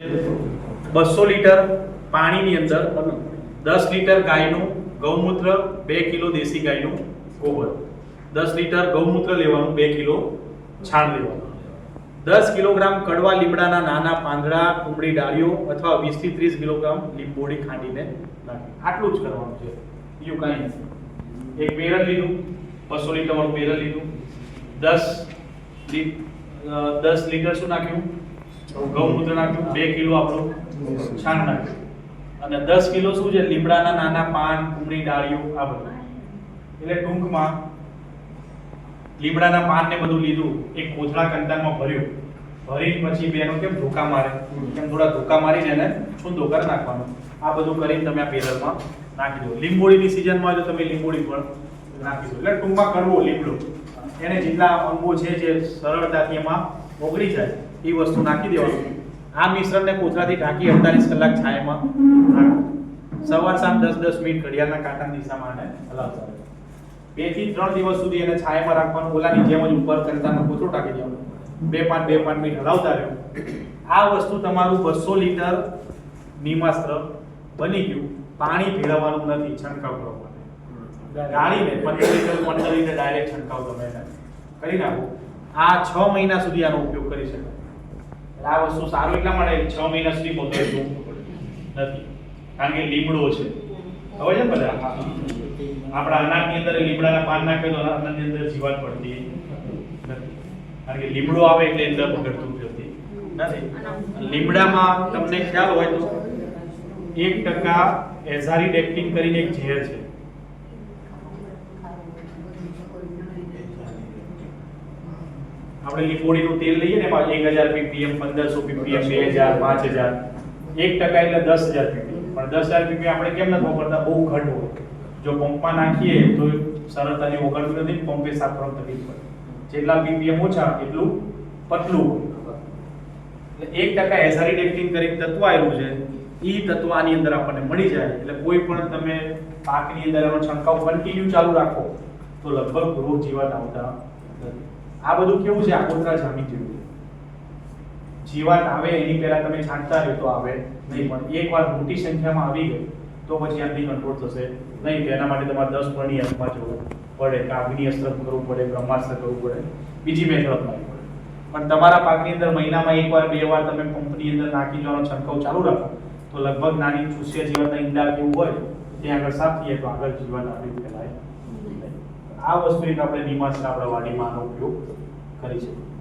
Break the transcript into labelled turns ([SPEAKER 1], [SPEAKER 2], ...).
[SPEAKER 1] બસો લીટર પાણીની અંદર દસ લીટર ગાયનું ગૌમૂત્ર, બે કિલો દેશી ગાયનું ગોબર. દસ લીટર ગૌમૂત્ર લેવાનું, બે કિલો છાણ લેવાનું. દસ કિલોગ્રામ કડવા લીમડાના નાના પાંદડા કુમળી ડાળીઓ અથવા વીસથી ત્રીસ કિલોગ્રામ લીંબોડી ખાંડીને નાખી. આટલું જ કરવાનું છે. બીજું કાંઈ નથી એક બેરલ લીધું, બસો લીટર વાળું બેરલ લીધું. દસ દસ લીટર શું નાખ્યું? ગૌમૂત્ર નાખ્યું બે કિલો આપણું છાણ નાખ્યું. અને દસ કિલો શું છે? લીમડાના નાના પાન, કુમળી ડાળીઓ આ બધું. એટલે ટૂંકમાં લીમડાના પાન ને બધું લીધું, એક કોથળા કંટારમાં ભર્યું. ભરી પછી બેનો કેમ ધોકા મારે? કેમ થોડા ધોકા મારીને એને છૂંદો કરી નાખવાનો. આ બધું કરીને તમે આ પેલરમાં નાખી દો. લીંબોળીની સિઝનમાં તો તમે લીંબોળી પણ નાખી દો. એટલે ટૂંકમાં કરવો લીમડો. એને જેટલા અંગો છે જે સરળતાથી એમાં ઓગળી જાય. એ વસ્તુ નાખી દેવાનું. આ મિશ્રણને કોથળાથી ઢાંકી અડતાલીસ કલાક છાયામાં સવાર સાંજ દસ દસ મિનિટ ઘડિયાળના કાંટાની દિશામાં એને હલાવતા. બેથી ત્રણ દિવસ સુધી એને છાયામાં રાખવાનું. ઓલાની જેમ જ ઉપર કરતાનો કોથળો ટાંકી દેવાનો. બે પાંચ બે પાંચ મિનિટ હલાવતા રહેવું આ વસ્તુ તમારું બસો લીટર નિમાસ્ત્ર બની ગયું. પાણી ભેળવવાનું નથી, છંટકાવ કરવા માટે ગાળીને પંદર લીટર પંદર લીટર ડાયરેક્ટ છંટકાવ તમે કરી નાખો. આ છ મહિના સુધી આનો ઉપયોગ કરી શકાય. આ વસ્તુ સારું એટલા માટે છ મહિના સુધી બગડતું નથી. કારણ કે લીમડો છે. હવે છે બધા? આપણા અનાજની અંદર લીમડાના પાન નાખે તો અનાજની અંદર જીવાત પડતી નથી. કારણ કે લીમડો આવે એટલે અંદર પકડતું નથી. નથી? લીમડામાં તમને ખ્યાલ હોય તો એક ટકા એઝારીડેક્ટિન કરીને એક ઝેર છે. આપણે લીંબોળીનું તેલ લઈએ ને એમાં એક હજાર પીપીએમ, પંદરસો પીપીએમ, બે હજાર, પાંચ હજાર. એક ટકા એટલે દસ હજાર પીપીએમ. પણ દસ હજાર પીપીએમ આપણે કેમ નથી વાપરતા? બહુ ઘટ હોય. જો પંપમાં નાખીએ તો સરળતાથી ઓગળતું નથી પંપે સાફ કરવાનું તકલીફ પડે. જેટલા પીપીએમ ઓછા, એટલું પતલું એટલે એક ટકા એઝારીડેક્ટિન કરીને તત્વ આવ્યું છે એ તત્વ આની અંદર આપણને મળી જાય. એટલે કોઈ પણ તમે પાકની અંદર એનો છંટકાવ કન્ટિન્યુ ચાલુ રાખો, તો લગભગ રોગ જીવાત આવતા નથી. આ બધું કેવું છે? આગોતરા જામી જેવું જીવાત આવે, એની પહેલા તમે છાંટતા રહ્યો તો આવે. નહીં, પણ એકવાર મોટી સંખ્યામાં આવી ગઈ, તો પછી આનાથી કંટ્રોલ થશે. નહીં તેના માટે તમારે દસ પરની અસમાં જવું પડે, કે અગ્નિ અસ્ત્ર કરવું પડે, બ્રહ્માસ્ત્ર કરવું પડે. બીજી મેથડ અપનાવવી પડે. પણ તમારા પાકની અંદર મહિનામાં એકવાર, બે વાર તમે પંપની અંદર નાખી જવાનો છંટકાવ ચાલુ રાખો, તો લગભગ નાની ચૂસિયા જીવાતના ઈંડા કેવું હોય, ત્યાં આગળ સાફ થઈએ તો આગળ જીવાત આપણી ફેલાય. આ વસ્તુ એક આપણે નિમાસના આપણા વાડીમાં ઉપયોગ કરી શકીએ.